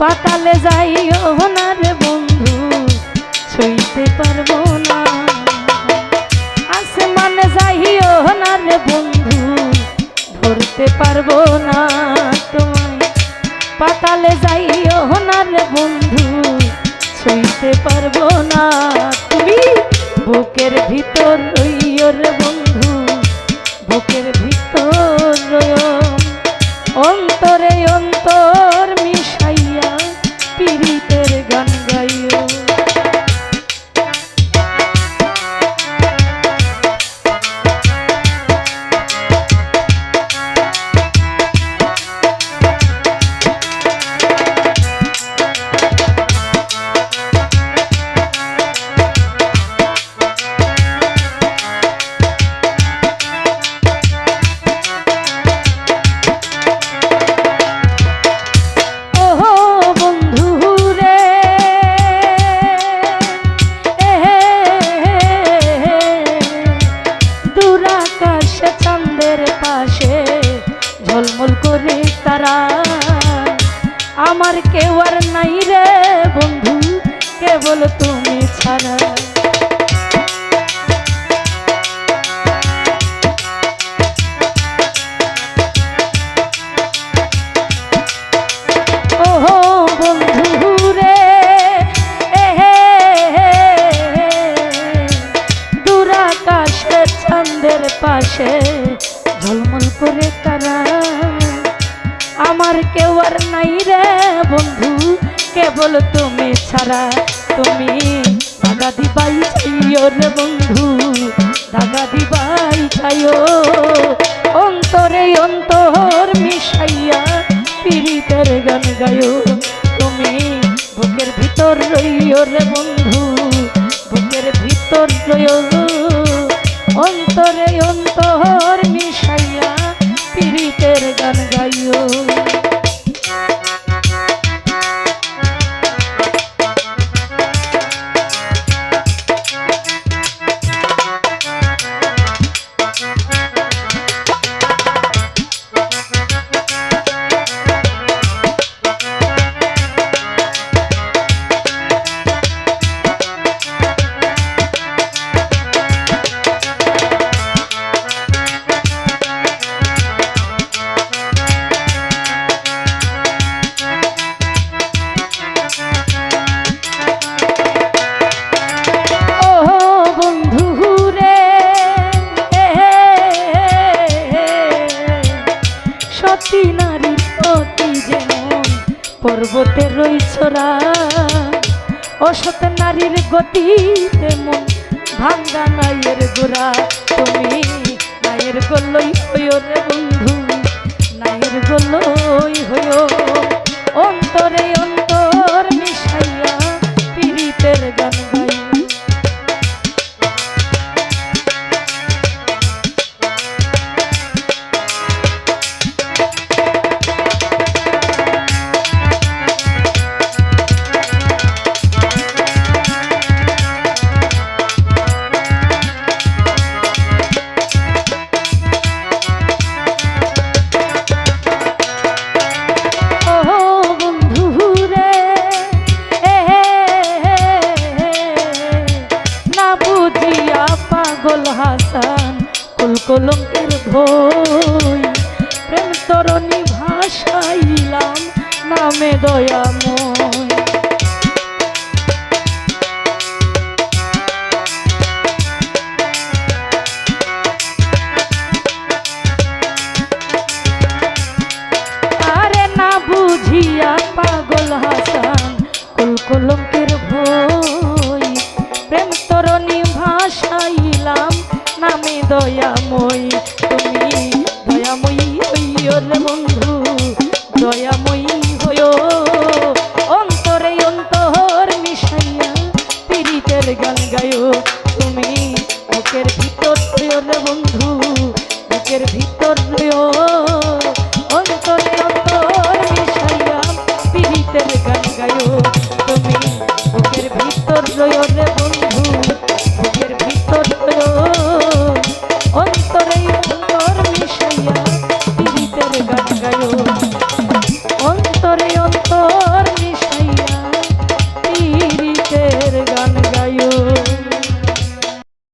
পাতালে যাইও না রে বন্ধু, ছইতে পারব না। আসমানে যাইও না রে বন্ধু, ধরতে পারব না তোমায়। পাতালে যাইও না রে বন্ধু, ছুঁইতে পারব না। তুমি বুকের ভিতর রইও রে বন্ধু, বুকের ভিতর অন্তরে অন্তর কেবল তুমি ছাড়া। পাশে ঝলমল করে তারা। আমার কেউ আর নাই রে বন্ধু, কেবল তুমি ছাড়া। তুমি দাগা দিবাই চাইও বন্ধু দাগা দিবাই চাইও অন্তরে অন্তর মিশাইয়া পীড়িতের গান গায়ো তুমি বুকের ভিতর রইও রে বন্ধু, বুকের ভিতর রইও। অন্তরে অন্তর পর্বতের রইছরা অসত নারীর গতি তেমন ভাঙ্গা নাইয়ের গোড়া। তুমি নাইয়ের গলই হইও বন্ধু। কলঙ্কের ভই প্রেম তরণী ভাসাইলাম নামে দয়াময় দিও রে বন্ধু, বুকের ভিতর দিও অন্তরে অন্তর মিশাইয়া পীড়িতের গান গায়ো। তুমি বুকের ভিতর দিও রে বন্ধু, বুকের ভিতর দিও অন্তরে অন্তর মিশাইয়া পীড়িতের গান গায়ো।